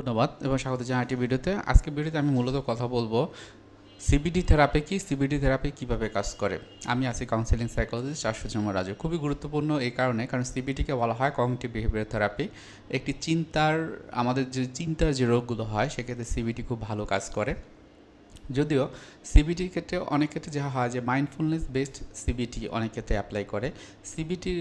ধন্যবাদ এবং স্বাগত জানাই ভিডিওতে। আজকে ভিডিওতে আমি মূলত কথা বলব সিবিডি থেরাপি কি সিবিডি থেরাপি কীভাবে কাজ করে? আমি আছি কাউন্সিলিং সাইকোলজিস্ট আশুজমা রাজু। খুবই গুরুত্বপূর্ণ এই কারণে, কারণ সিবিডিকে বলা হয় কগনিটিভ বিহেভিয়ার থেরাপি একটি চিন্তার, আমাদের যে চিন্তার যে রোগগুলো হয়, সেক্ষেত্রে সিবিডি খুব ভালো কাজ করে। যদিও সিবিটির ক্ষেত্রে অনেক ক্ষেত্রে যা হয় যে মাইন্ডফুলনেস বেসড সিবিটি অনেক ক্ষেত্রে অ্যাপ্লাই করে। সিবিটির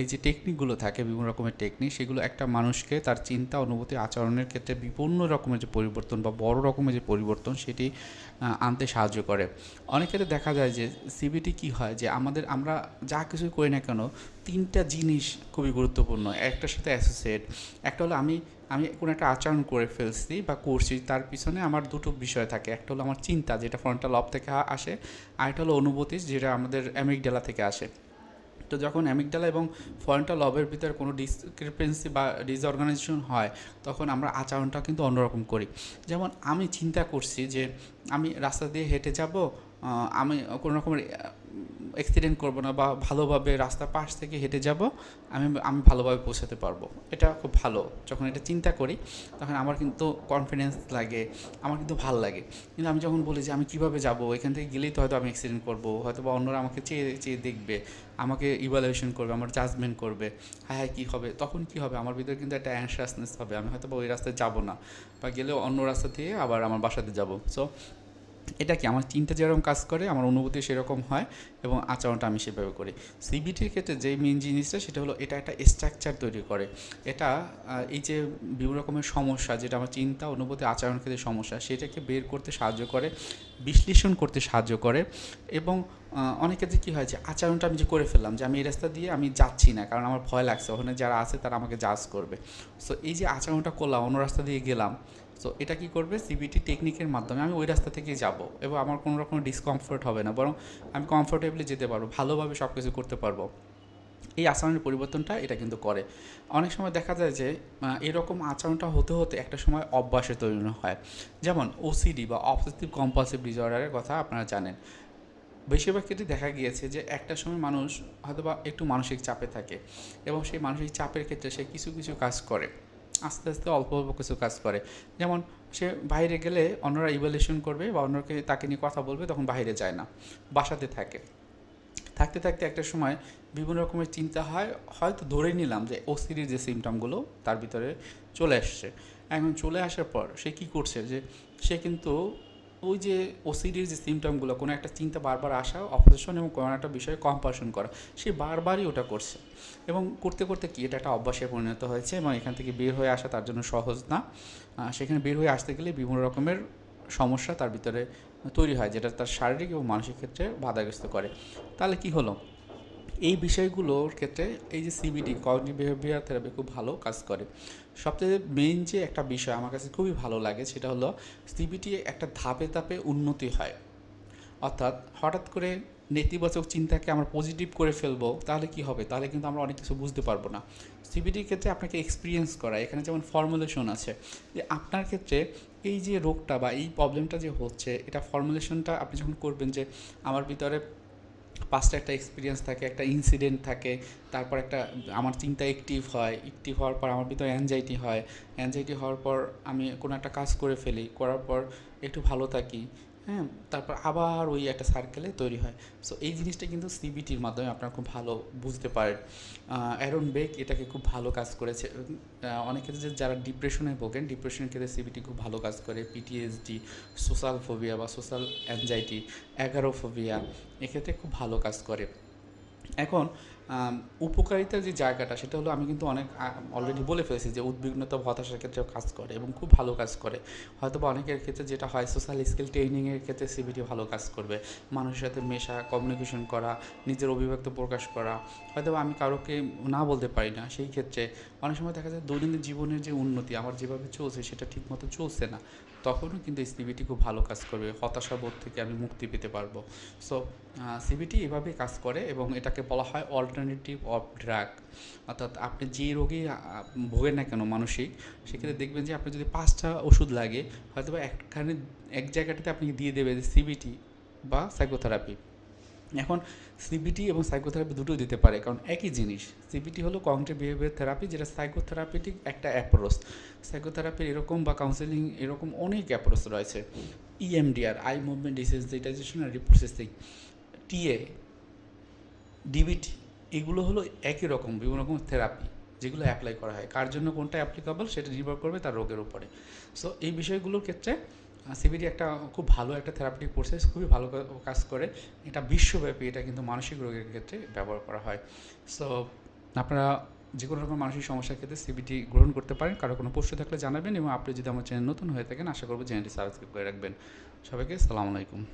এই যে টেকনিকগুলো থাকে, বিভিন্ন রকমের টেকনিক সেগুলো একটা মানুষকে তার চিন্তা, অনুভূতি, আচরণের ক্ষেত্রে বিভিন্ন রকমের যে পরিবর্তন বা বড় রকমের যে পরিবর্তন, সেটি আনতে সাহায্য করে। অনেক ক্ষেত্রে দেখা যায় যে সিবিটি কি হয় যে আমাদের, আমরা যা কিছু করি না কেন তিনটা জিনিস খুবই গুরুত্বপূর্ণ। একটার সাথে অ্যাসোসিয়েট একটা হলো আমি আমি কোনো একটা আচরণ করে ফেলছি বা করছি, তার পিছনে আমার দুটো বিষয় থাকে। একটা হলো আমার চিন্তা, যেটা ফ্রন্টাল লব থেকে আসে। আর একটা হলো অনুভূতি, যেটা আমাদের অ্যামিকডালা থেকে আসে। তো যখন অ্যামিকডালা এবং ফ্রন্টাল লবের ভিতরে কোনো ডিসক্রিপেন্সি বা ডিসঅর্গানাইজেশন হয়, তখন আমরা আচরণটা কিন্তু অন্যরকম করি। যেমন আমি চিন্তা করছি যে, আমি রাস্তা দিয়ে হেঁটে যাব আমি কোনো রকমের অ্যাক্সিডেন্ট করব না বা ভালোভাবে রাস্তা পাশ থেকে হেঁটে যাব, আমি আমি ভালোভাবে পৌঁছাতে পারব। এটা খুব ভালো। যখন এটা চিন্তা করি, তখন আমার কিন্তু কনফিডেন্স লাগে, আমার কিন্তু ভালো লাগে। কিন্তু আমি যখন বলি যে, আমি কীভাবে যাব? এখান থেকে গেলেই তো হয়তো আমি অ্যাক্সিডেন্ট করব। হয়তো বা অন্যরা আমাকে চেয়ে চেয়ে দেখবে, আমাকে ইভালুয়েশন করবে, আমার জাজমেন্ট করবে। হ্যাঁ হ্যাঁ কী হবে? তখন কি হবে? আমার ভিতরে কিন্তু একটা অ্যানশাসনেস হবে। আমি হয়তো বা ওই রাস্তায় যাব না। বা গেলেও অন্য রাস্তা দিয়ে আবার আমার বাসাতে যাব। সো এটা কি? আমার চিন্তা যেরকম কাজ করে, আমার অনুভূতি সেরকম হয় এবং আচরণটা আমি সেভাবে করি। সিবিটির ক্ষেত্রে যে মেন জিনিসটা সেটা হলো এটা একটা স্ট্রাকচার তৈরি করে। এটা এই যে বিভিন্ন রকমের সমস্যা যেটা আমার চিন্তা, অনুভূতি আচরণ ক্ষেত্রে সমস্যা, সেটাকে বের করতে সাহায্য করে, বিশ্লেষণ করতে সাহায্য করে এবং অনেক ক্ষেত্রে কী হয় যে আচরণটা আমি যে করে ফেললাম যে আমি এই রাস্তা দিয়ে আমি যাচ্ছি না, কারণ আমার ভয় লাগছে। ওখানে যারা আছে তারা আমাকে জাজ করবে। সো এই যে আচরণটা করলাম, অন্য রাস্তা দিয়ে গেলাম সো এটা কি করবে? সিবিটি টেকনিকের মাধ্যমে আমি ওই রাস্তা থেকেই যাব এবং আমার কোনো রকম ডিসকমফোর্ট হবে না। বরং আমি কমফোর্টেবলি যেতে পারব, ভালোভাবে সব কিছু করতে পারব। এই আচরণের পরিবর্তনটা এটা কিন্তু করে। অনেক সময় দেখা যায় যে এরকম আচরণটা হতে হতে একটা সময় অভ্যাসে তৈরি হয়। যেমন ওসিডি বা অবসেসিভ কম্পালসিভ ডিসঅর্ডারের কথা আপনারা জানেন। বেশিরভাগ ক্ষেত্রে দেখা গিয়েছে যে, একটা সময় মানুষ হয়তোবা একটু মানসিক চাপে থাকে এবং সেই মানসিক চাপের ক্ষেত্রে সে কিছু কিছু কাজ করে। আস্তে আস্তে অল্প অল্প কিছু কাজ করে। যেমন সে বাইরে গেলে অন্যরা ইভ্যালুয়েশন করবে বা অন্যকে তাকে নিয়ে কথা বলবে, তখন বাইরে যায় না, বাসাতে থাকে। থাকতে থাকতে একটা সময় বিভিন্ন রকমের চিন্তা হয়, হয়তো ধরে নিলাম যে ওসিডির যে সিমটমগুলো তার ভিতরে চলে আসছে এখন চলে আসার পর সে কি করছে যে সে কিন্তু ওই যে ওসিডির যে সিমটমগুলো কোনো একটা চিন্তা বারবার আসা অপোজিশন এবং কোনো একটা বিষয়ে কম্পারশন করা, সে বারবারই ওটা করছে। এবং করতে করতে কি, এটা একটা অভ্যাসে পরিণত হয়েছে এবং এখান থেকে বের হয়ে আসা তার জন্য সহজ না। সেখানে বের হয়ে আসতে গেলে বিভিন্ন রকমের সমস্যা তার ভিতরে তৈরি হয়, যেটা তার শারীরিক এবং মানসিক ক্ষেত্রে বাধাগ্রস্ত করে। তাহলে কি হলো? এই বিষয়গুলোর ক্ষেত্রে এই যে সিবিডি কগনিটিভ বিহেভিয়ার থেরাপি খুব ভালো কাজ করে। সবচেয়ে মেইন যে একটা বিষয় আমার কাছে খুবই ভালো লাগে সেটা হলো সিবিটি একটা ধাপে ধাপে উন্নতি হয়। অর্থাৎ হঠাৎ করে নেতিবাচক চিন্তাকে আমরা পজিটিভ করে ফেলব, তাহলে কি হবে? তাহলে কিন্তু আমরা অনেক কিছু বুঝতে পারব না। সিবিটির ক্ষেত্রে আপনাকে এক্সপিরিয়েন্স করা, এখানে যেমন ফর্মুলেশন আছে, যে আপনার ক্ষেত্রে এই যে রোগটা বা এই প্রবলেমটা যে হচ্ছে, এটা ফর্মুলেশনটা আপনি যখন করবেন যে, আমার ভিতরে পাঁচটা একটা এক্সপিরিয়েন্স থাকে, একটা ইনসিডেন্ট থাকে, তারপর একটা, আমার চিন্তা অ্যাক্টিভ হয় অ্যাক্টিভ হওয়ার পর আমার ভিতরে অ্যাংজাইটি হয় অ্যাংজাইটি হওয়ার পর আমি কোনো একটা কাজ করে ফেলি, করার পর একটু ভালো থাকি। হ্যাঁ তারপর আবার ওই একটা সার্কেলে তৈরি হয়। সো এই জিনিসটা কিন্তু সিবিটির মাধ্যমে আপনারা খুব ভালো বুঝতে পারেন। অ্যারন বেক এটাকে খুব ভালো কাজ করেছে। অনেক ক্ষেত্রে যারা ডিপ্রেশনে ভোগেন ডিপ্রেশনের ক্ষেত্রে সিবিটি খুব ভালো কাজ করে। পিটিএসডি সোশ্যাল ফোবিয়া বা সোশ্যাল অ্যাংজাইটি অ্যাগারোফোবিয়া এক্ষেত্রে খুব ভালো কাজ করে। এখন উপকারিতার যে জায়গাটা, সেটা হলো আমি কিন্তু অনেক অলরেডি বলে ফেলেছি যে উদ্বিগ্নতা, হতাশার ক্ষেত্রেও কাজ করে এবং খুব ভালো কাজ করে। হয়তো বা অনেকের ক্ষেত্রে যেটা হয় সোশ্যাল স্কিল ট্রেনিংয়ের ক্ষেত্রে সিবিটি ভালো কাজ করবে। মানুষের সাথে মেশা কমিউনিকেশন করা, নিজের অভিব্যক্ত প্রকাশ করা। হয়তো আমি কারোকে না বলতে পারি না, সেই ক্ষেত্রে অনেক সময় দেখা যায় দৈনন্দিন জীবনের যে উন্নতি, আমার যেভাবে চলছে, সেটা ঠিকমতো চলছে না। তখনও কিন্তু এই সিবিটি খুব ভালো কাজ করবে, হতাশা বোধ থেকে আমি মুক্তি পেতে পারব। সো সিবিটি এভাবেই কাজ করে এবং এটাকে বলা হয় অল্টারনেটিভ অফ ড্রাগ অর্থাৎ আপনি যে রোগী ভোগেন না কেন মানসিক, সেক্ষেত্রে দেখবেন যে আপনি যদি পাঁচটা ওষুধ লাগে হয়তো বা একখানে, এক জায়গাটাতে আপনি দিয়ে দেবে সিবিটি বা সাইকোথেরাপি এখন সিবিটি এবং সাইকোথেরাপি দুটোই দিতে পারে, কারণ একই জিনিস। সিবিটি হলো কগনিটিভ বিহেভিয়ার থেরাপি যেটা সাইকোথেরাপিটিক একটা অ্যাপ্রোচ সাইকোথেরাপির এরকম বা কাউন্সেলিং এরকম অনেক অ্যাপ্রোচ রয়েছে। ইএমডিআর আই মুভমেন্ট ডিসেন্সিটাইজেশন আর রিপ্রোসেসিং টিএ ডিবিটি এগুলো হলো একই রকম, বিভিন্ন রকম থেরাপি যেগুলো অ্যাপ্লাই করা হয়। কার জন্য কোনটা অ্যাপ্লিকেবল সেটা নির্ভর করবে তার রোগের উপরে। সো এই বিষয়গুলোর ক্ষেত্রে সিবিডি একটা খুব ভালো একটা থেরাপিটিক প্রসেস খুবই ভালো কাজ করে। এটা বিশ্বব্যাপী, এটা কিন্তু মানসিক রোগের ক্ষেত্রে ব্যবহার করা হয়। সো আপনারা যে কোনো রকম মানসিক সমস্যার ক্ষেত্রে সিবিটি গ্রহণ করতে পারেন। কারও কোনো প্রশ্ন থাকলে জানাবেন এবং আপনি যদি আমার চ্যানেল নতুন হয়ে থাকেন, আশা করব চ্যানেলটি সাবস্ক্রাইব করে রাখবেন। সবাইকে সালাম আলাইকুম।